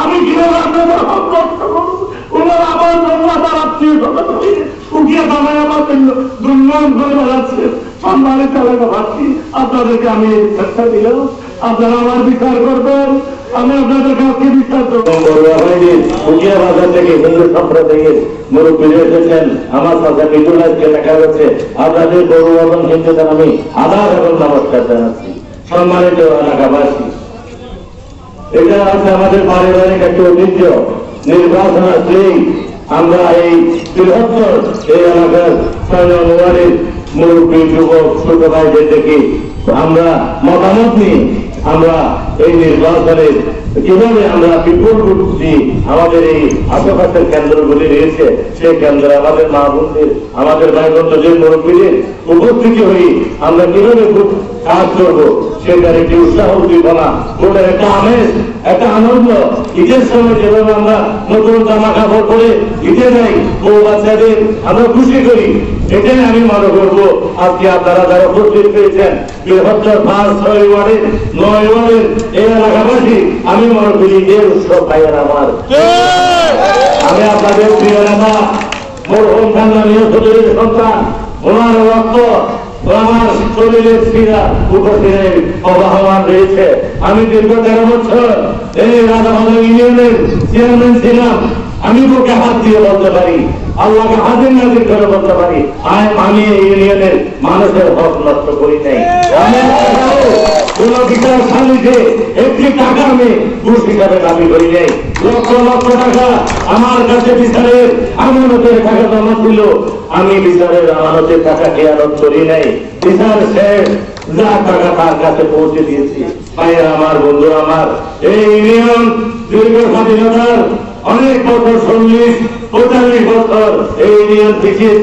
আমি ওনারা আমার আপনাদেরকে আমি চেষ্টা আপনারা আমার বিচার করবেন। আমি বাজার থেকে হিন্দু সম্প্রদায়ের এসেছেন। আমার দেখা যাচ্ছে আপনাদের বড়ুয়া এবং হিন্দুদের আমি আধার এবং নমস্কার জানাচ্ছি। সম্মানিত এলাকাবাসী এটা আছে আমাদের পারিবারিক একটা ঐতিহ্য। নির্বাচন আসলেই আমরা এই বৃহত্তর এই এলাকার নং মুরব্বী, যুবক, ছোট ভাইদের দেখি আমরা মতামত নিই আমরা এই নির্বাচনের কীভাবে আমরা বিপুল করছি আমাদের এই আশেপাশের কেন্দ্রগুলি রয়েছে, সেই কেন্দ্রে আমাদের মা বোনদের, আমাদের ভাই বন্ধুদের মুরব্বীদের উপস্থিতি হই আমরা কীভাবে কাজ করব। সেটার একটি উৎসাহ উদ্দীপনা ওটার একটা আমেজ একটা আনন্দ। ঈদের সময় যেভাবে আমরা নতুন জামা কাপড় পরে ঈদে বাচ্চাদের আমরা খুশি করি। এটাই আমি মনে আজকে আপনারা যারা উপস্থিত পেয়েছেন, বৃহত্তর পাঁচ, ছয় ওয়ার্ডের, নয় এই এলাকাবাসী, আমি মনে করি উৎসব ভাইয়ের আমার। আমি আপনাদের প্রিয় নেতা খান্দানীয় চৌধুরীর সন্তান ওনার রক্ত আমি দীর্ঘ হাত দিয়ে বলতে পারি আল্লাহকে হাজির নাজির বলতে পারি আমি এই ইউনিয়নের মানুষের হক নষ্ট করি নাই আমি কোন বিচার সালিশে একটি টাকা আমি ঘুষ হিসাবে দাবি করি নাই। লক্ষ লক্ষ টাকা আমার কাছে বিচারের আমানতের টাকা জমা ছিল। আমি বিচারের আমানতের টাকা খেয়ালত করি নাই। বিচার শেষ। যা টাকা তার কাছে পৌঁছে দিয়েছি। ভাইয়ের আমার, বন্ধু আমার, এই ইউনিয়ন দীর্ঘ স্বাধীনতার অনেক বছর চল্লিশ পঁয়তাল্লিশ বছর এই ইউনিয়ন পিছিয়ে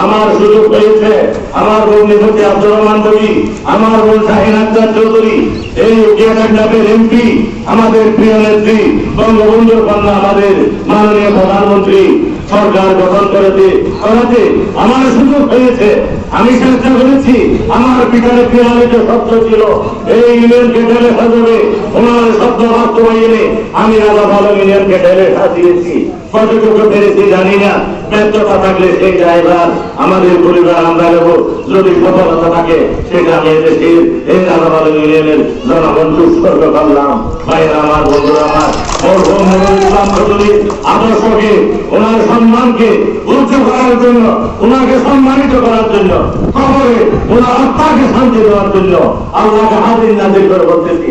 আমার সুযোগ হয়েছে, আমার বোন নিহতি আব্দুর রহমান বলি আমার বোন শাহিন আক্তার চৌধুরী, এই উকিয়াকান্ডাপের এমপি, আমাদের প্রিয় নেত্রী, বঙ্গবন্ধুর কন্যা আমাদের মাননীয় প্রধানমন্ত্রী, সরকার গঠন করেছে করাতে আমার সুযোগ হয়েছে। আমি চেষ্টা করেছি, আমার পিয়ারে যে শব্দ ছিল, এই ইউনিয়নকে ঢেলে সাজাবে ওনার শব্দ বাস্তবায়নে আমি ইউনিয়নকে ঢেলে সাজিয়েছি কতটুকু পেরেছি জানি না। ব্যর্থতা থাকলে সেই ড্রাইভার আমাদের পরিবার আমরা নেব যদি সফলতা থাকে, সেটা আমি এই জনগণ করলাম আমার, বন্ধুরা আমার আদর্শকে, ওনার সম্মানকে উচ্চ করার জন্য, ওনাকে সম্মানিত করার জন্য ওনার আত্মাকে শান্তি দেওয়ার জন্য আল্লাহকে হাজির নাজির করে বলতেছি।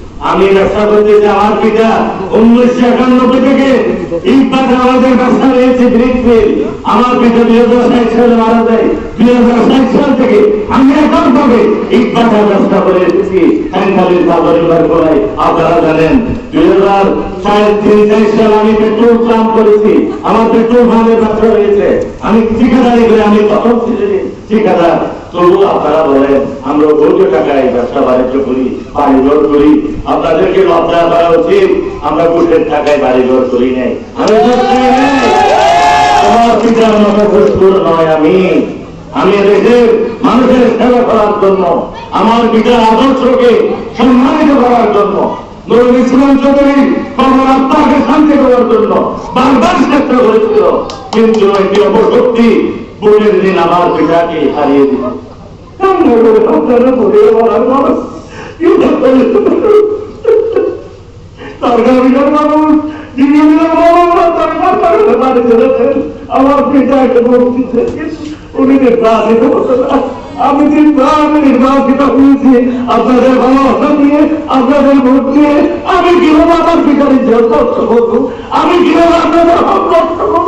আমি ব্যবসা করতেছি আমার পিতা উনিশশো একানব্বই থেকে আমাদের ব্যবসা রয়েছে আমার পিতা দুই হাজার ষাট সালে মারা যায়। দুই হাজার ষাট সাল থেকে আমি এখন ভাবে ইটপাটের ব্যবসা করে এসেছি। সাবরিমার করাই আপনারা জানেন, দুই হাজার সাল আমি পেট্রোল পাম্প করেছি। আমার পেট্রোল পাম্পের ব্যবসা রয়েছে। আমি ঠিকাদারি করে আমি শ্রেণি ঠিকাদার। তবু আপনারা বলেন, আমরা বৈধ টাকায় ব্যবসা বাণিজ্য করি বাড়িঘর করি। আপনাদেরকে লজ্জা করা উচিত, আমরা ঘুষের টাকায় আমি ঘুষ করি নাই। আমার পিতার আদর্শকে সম্মানিত করার জন্য নুরুল ইসলাম চৌধুরী কবর আত্মাকে শান্তি করার জন্য বারবার চেষ্টা করেছিল। কিন্তু একটি অপশক্তি বোনের দিন আমার পিতাকে হারিয়ে দিল। আপনারা চলেছেন আমার আমি নির্বাচন নির্বাচিত হয়েছি, আপনাদের ভালোবাসা দিয়ে আপনাদের ভোট দিয়ে আমি কীভাবে আমার পিতার ইজ্জত নষ্ট করব? আমি কীভাবে আপনাদের হক নষ্ট করব?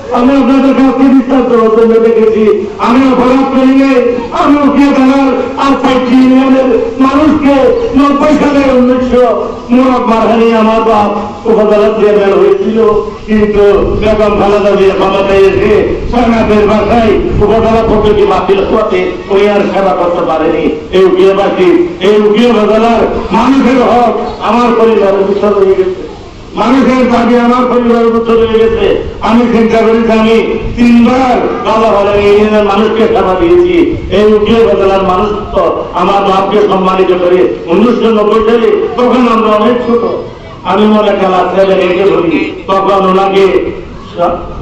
আমি আপনাদের কাছে বিচার করার দেখেছি। আমি অপরাধ করি নাই আমি উঠিয়ে বেড়ার আর পাইছি ইউনিয়নের নব্বই সালে উনিশশো মারহানি আমার বাপ উপজেলা চেয়ারম্যান হয়েছিল। কিন্তু বেগম খালেদা জিয়া ক্ষমতায় এসে সরকারের বাসায় উপজেলা পদ্ধতি বাতিল করতে উনি আর সেবা করতে পারেনি। এই উকিয়াবাসী এই উকিয়া উপজেলার মানুষের হক আমার পরিবারের উৎসব হয়ে গেছে। মানুষের দাবি আমার পরিবারের উত্তর হয়ে গেছে আমি চিন্তা করেছি আমি তিনবার বাবা হলে ইউনিয়নের মানুষকে সেবা দিয়েছি। এই উকিল বদলার মানুষ তো আমার বাপকে সম্মানিত করে উনিশশো নব্বই সালে তখন আমরা অনেক ছোট। আমি মনে খেলা ছেলে রেখে বলি, তখন ওনাকে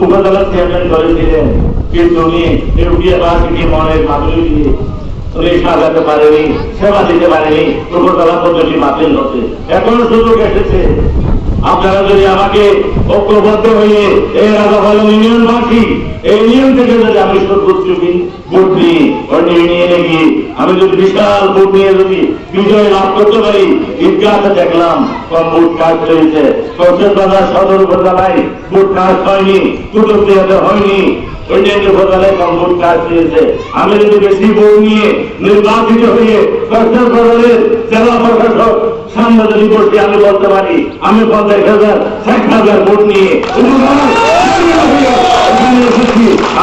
উপজেলার চেয়ারম্যান করেছিলেন কিন্তু উনি উকিল বাসীকে মনের মাধুরী দিয়ে উনি সাজাতে পারেনি, সেবা দিতে পারেনি, উপজেলা পদ্ধতি বাতিল হচ্ছে। এখনও সুযোগ এসেছে। আপনারা যদি আমাকে ঐক্যবদ্ধ হয়ে এই রাজাফল ইউনিয়নবাসী এই ইউনিয়ন থেকে যদি আমি সর্বোচ্চ ভোট নিয়ে ইউনিয়নে গিয়ে আমি যদি বিশাল ভোট নিয়ে যদি বিজয় লাভ করতে পারি, ইতিহাসে দেখলাম, কম ভোট কাজ হয়েছে কৌশল বাজার সদর উপজেলায় ভোট কাজ হয়নি, কুতুবদিয়াতে হয়নি। আমি যদি বেশি ভোট নিয়ে নির্বাচিত হয়ে কৌশল বাজারের জেলা বলতে পারি, আমি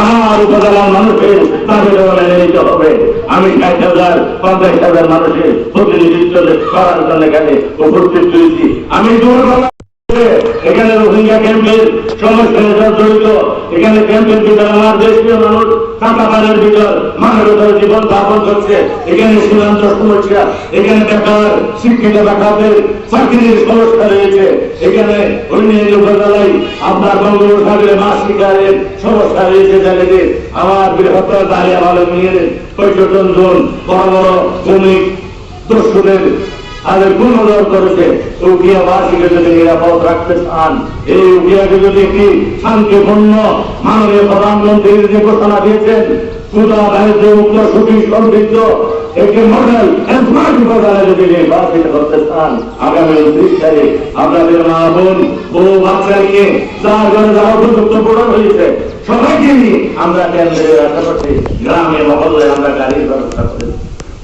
আমার উপজেলার মানুষের তাদের মেনে হবে। আমি ষাট হাজার, পঞ্চাশ হাজার মানুষের প্রতিনিধিত্ব করার জন্য এখানে উপস্থিত হয়েছি। আমি এখানে ক্যাম্পের সমস্যার সাথে জড়িত এখানে ক্যাম্পের ভিতরে আমার দেশীয় মানুষ কাটাপাড়ের ভিতর মানবতার জীবন যাপন করছে। এখানে সীমান্ত সমস্যা, এখানে বেকার, শিক্ষিত বেকারদের চাকরির সমস্যা রয়েছে। এখানে অন্যান্য উপজেলায় আপনার বঙ্গোপসাগরে মাছ শিকারের সমস্যা রয়েছে জানেন। আমার বৃহত্তর দাঁড়িয়ে ভালো নিয়ে পর্যটন জোন বড় বড় শ্রমিক, দস্যুদের তাদের পুনর্দর করেছে। উকিয়াবাসীকে যদি নিরাপদ রাখতে চান, এই উকিয়াকে যদি একটি শান্তিপূর্ণ মাননীয় প্রধানমন্ত্রীর যে ঘোষণা দিয়েছেন সবাইকে নিয়ে আমরা কেন্দ্রের আশেপাশে গ্রামে, মহল্লায় আমরা গাড়ির ব্যবস্থা করেছি।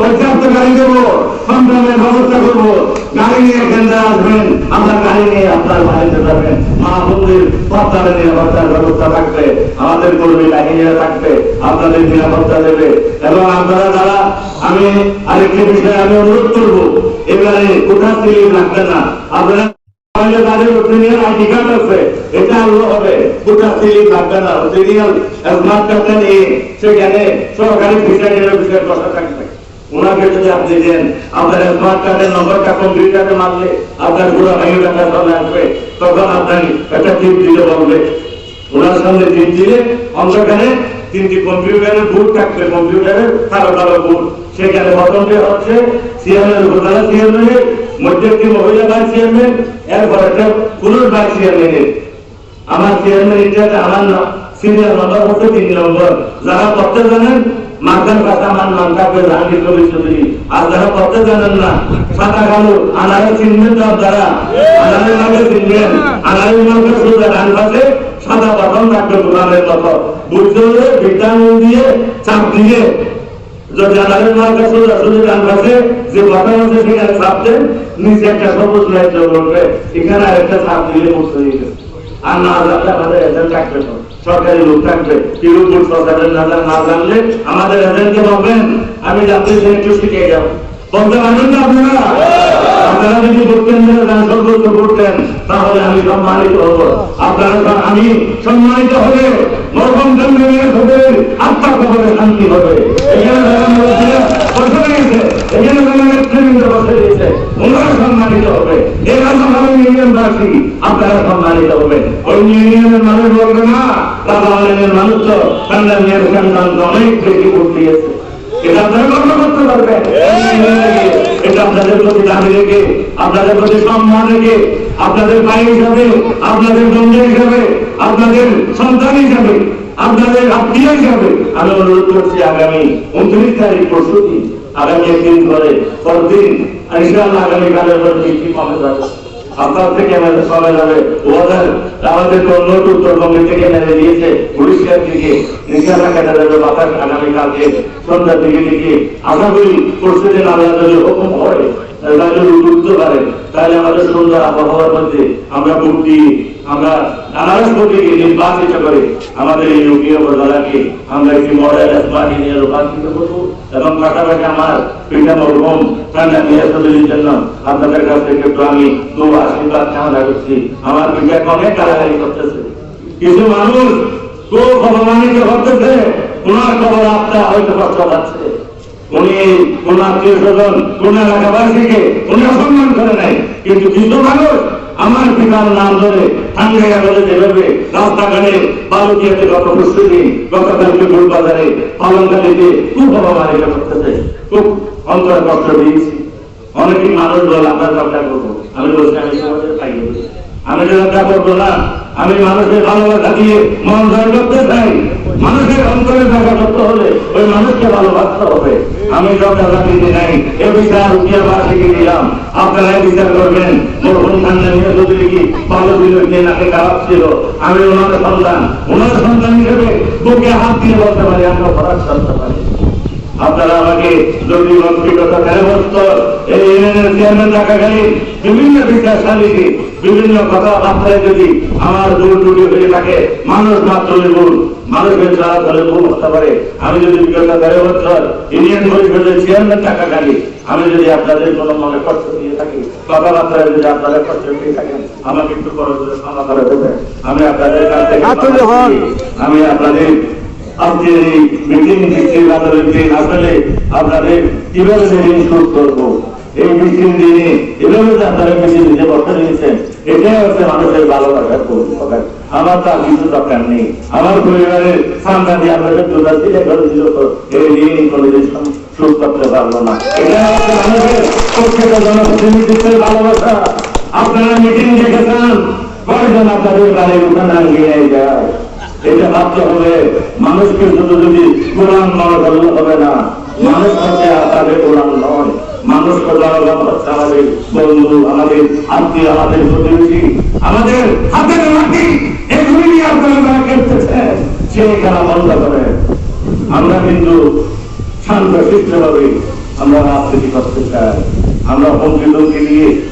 পর্যাপ্ত গাড়ি দেবো, সন্তানের ব্যবস্থা করব। গাড়ি নিয়ে এখানে আসবেন আমরা গাড়ি নিয়ে আপনার বাড়িতে যাবেন। মা বন্ধুর সন্তানের নিরাপত্তার ব্যবস্থা থাকবে, আমাদের কর্মী বাহিনীরা থাকবে, আপনাদের নিরাপত্তা দেবে। এবং আপনারা যারা, আমি আরেকটি বিষয়ে আমি অনুরোধ করব, এবারে কোথা থেকে রাখবেন না। আপনারা তাদের এটা হবে। গোটা সিলিং লাগবে না। নিয়ে সেখানে সরকারি ভিসারের বিষয়ে কথা থাকবে। ওনাকে যদি আপনি দেন, আপনার স্মার্ট কার্ডের নম্বরটা কম্পিউটারে মারলে আপনার পুরো ভেঙে টাকা চলে আসবে। তখন আপনার একটা টিপ দিতে বলবে ওনার সামনে টিপ দিলে অন্ধকারে তিনটি কম্পিউটারের বুট থাকবে, কম্পিউটারের কালো কালো বুট সেখানে প্রথমটি হচ্ছে চেয়ারম্যান উপজেলা চেয়ারম্যানের মধ্যে একটি মহিলা ভাইস চেয়ারম্যান এরপর একটা পুরুষ ভাইস চেয়ারম্যানের আমার চেয়ারম্যান ইন্ডিয়াতে আমার সিনিয়র নম্বর হচ্ছে তিন নম্বর। যারা করতে জানেন মার্কার কথা আমার নাম থাকবে জাহাঙ্গীর কবির চৌধুরী। আর যারা করতে জানেন না, সাদা কালো আনারে চিনবেন তো আপনারা। আনারে নামে চিনবেন আনারে নামে শুধু ডান পাশে সাদা বাটন থাকবে দোকানের মতো বুঝতে হলে ভিটামিন দিয়ে চাপ দিয়ে যদি আনারের মার্কা সোজা সোজা ডান পাশে যে বাটন আছে সেখানে চাপ দেন নিচে একটা সবুজ লাইট জ্বলবে। এখানে আরেকটা চাপ দিয়ে মুক্ত হয়ে আর না জানলে আমাদের এজেন্ট থাকবে। সরকারি লোক থাকবে কিরূপ সরকারের জান- না জানলে আমাদের এজেন্টকে বলবেন, আমি জানতে চাই একটু শিখে যাব। বলতে পারবেন না আপনারা? আপনারা যদি ভোটকেন সম্মানিত হব আপনারা আমি সম্মানিত হবে নরকম জন্মের হবে আত্মা খবরে শান্তি হবে। এখানে যারা বসে রয়েছে এখানে যারা নেতৃবৃন্দ বসে রয়েছে। ওনারা সম্মানিত হবে। এরা সবাই ইউনিয়নবাসী আপনারা সম্মানিত হবে। ওই ইউনিয়নের মানুষ বলবে না, বাবা মানুষ তো সন্তান সন্তান অনেক বেশি ভোট দিয়েছে। আপনাদের প্রতি দাবি আপনাদের প্রতি সম্মান রেখে, আপনাদের ভাই হিসাবে, আপনাদের বন্ধু হিসাবে, আপনাদের সন্তান হিসাবে, আপনাদের আত্মীয় হিসাবে। আমি অনুরোধ করছি, আগামী উনত্রিশ তারিখ দিন আগামী একদিন পরে পরদিন ইনশাআল্লাহ আগামীকালের পর কমে যাবে আপনার থেকে আমাদের সবাই যাবে। ওদের আমাদের নোট উত্তরবঙ্গে থেকে নেমে দিয়েছে পরিষ্কার দিকে ইনশাআল্লাহ কেটে যাবে বাতাস আগামীকালকে সন্ধ্যার দিকে দিকে। আশা করি পরশুদিন আল্লাহ যদি হয়, তাহলে আমাদের আমরা আমরা আমাদের এই রুগীয় উপজেলাকে আমরা একটি মডেল স্মার্ট রূপান্তরিত করব। এবং পাশাপাশি আমার পিতা মরহুম কান্না নিয়াসুদ্দিনের জন্য আপনাদের কাছ থেকে একটু আমি দু আশীর্বাদ কামনা করছি। আমার পিতাকে অনেক কারাগারি করতেছে। কিছু মানুষ খুব অপমানিত করতেছে ওনার খবর আপনার হয়তো পাচ্ছে। উনি কোন আত্মীয় স্বজন কোন এলাকাবাসীকে উনি অসম্মান করে নাই। কিন্তু কিছু মানুষ আমার পিতার নাম ধরে ঠান্ডাইয়া বলে যেভাবে রাস্তাঘাটে বালুকিয়াতে গত প্রস্তুতি গতকালকে বাজারে পালনকালীতে খুব অপমানিত করতেছে খুব অন্তরে কষ্ট দিয়েছি। অনেকেই মানুষ বলে, আপনার চর্চা করব। আমি বলছি, আমি সমাজের পাই আমি চর্চা করব না। আমি মানুষের ভালোবাসা দিয়ে মন জয় করতে চাই। মানুষের অন্তরে জায়গা করতে হলে ওই মানুষকে ভালোবাসতে হবে। আমি চর্চা দিতে নাই এ বিচার বাসীকে দিলাম। আপনারা বিচার করবেন। মরহুম ঠান্ডা নিয়ে যদি কি ভালো দিল যে নাকে খারাপ ছিল। আমি ওনার সন্তান। ওনার সন্তান হিসেবে বুকে হাত দিয়ে বলতে পারি, আমরা খরচ করতে পারি। আপনারা আমাকে ব্যক্তিগত তেরো বছর এই ইউনিয়নের চেয়ারম্যান থাকাকালীন বিভিন্ন বিচারশালীকে বিভিন্ন কথাবার্তায় যদি আমার দূর ত্রুটি হয়ে থাকে মানুষ মাত্র ভুল মানুষের সারা ধরে ভুল হতে পারে। আমি যদি বিগত তেরো বছর ইউনিয়ন পরিষদের চেয়ারম্যান থাকাকালীন আমি যদি আপনাদের কোনো মনে কষ্ট দিয়ে থাকি কথাবার্তায় যদি আপনারা কষ্ট দিয়ে থাকেন আমাকে একটু বড় করে ক্ষমা করে দেবেন। আমি আপনাদের কাছ থেকে আমি আপনাদের আজকের এই মিটিং মিটিং আপনাদের দিন আসলে আপনাদের কীভাবে মিটিং শুরু করব? এই মিটিং দিনে এভাবে যে আপনারা মিটিং দিতে বসে রয়েছেন এটাই হচ্ছে মানুষের ভালোবাসার প্রকাশ আমার তো কিছু দরকার নেই। আমার পরিবারের সন্তান আপনাদের দুটা দিলে করে দিল তো এই ঋণ কোনোদিন শুরু করতে পারল না। এটা হচ্ছে মানুষের প্রত্যেকটা জনপ্রতিনিধিত্বের ভালোবাসা। আপনারা মিটিং দেখেছেন, কয়জন আপনাদের বাড়ির উঠানে গিয়ে যায়? এটা ভাবতে হবে, মানুষকে শুধু যদি কোরআন মনে করলে হবে না। মানুষ হচ্ছে আপনাদের কোরআন নয়। মানুষ আমাদের বন্ধু, আমাদের আত্মীয়, আমাদের প্রতিবেশী, আমাদের হাতের মাটি নিয়ে করে। আমরা কিন্তু শান্ত আমরা চাই। আমরা দিয়ে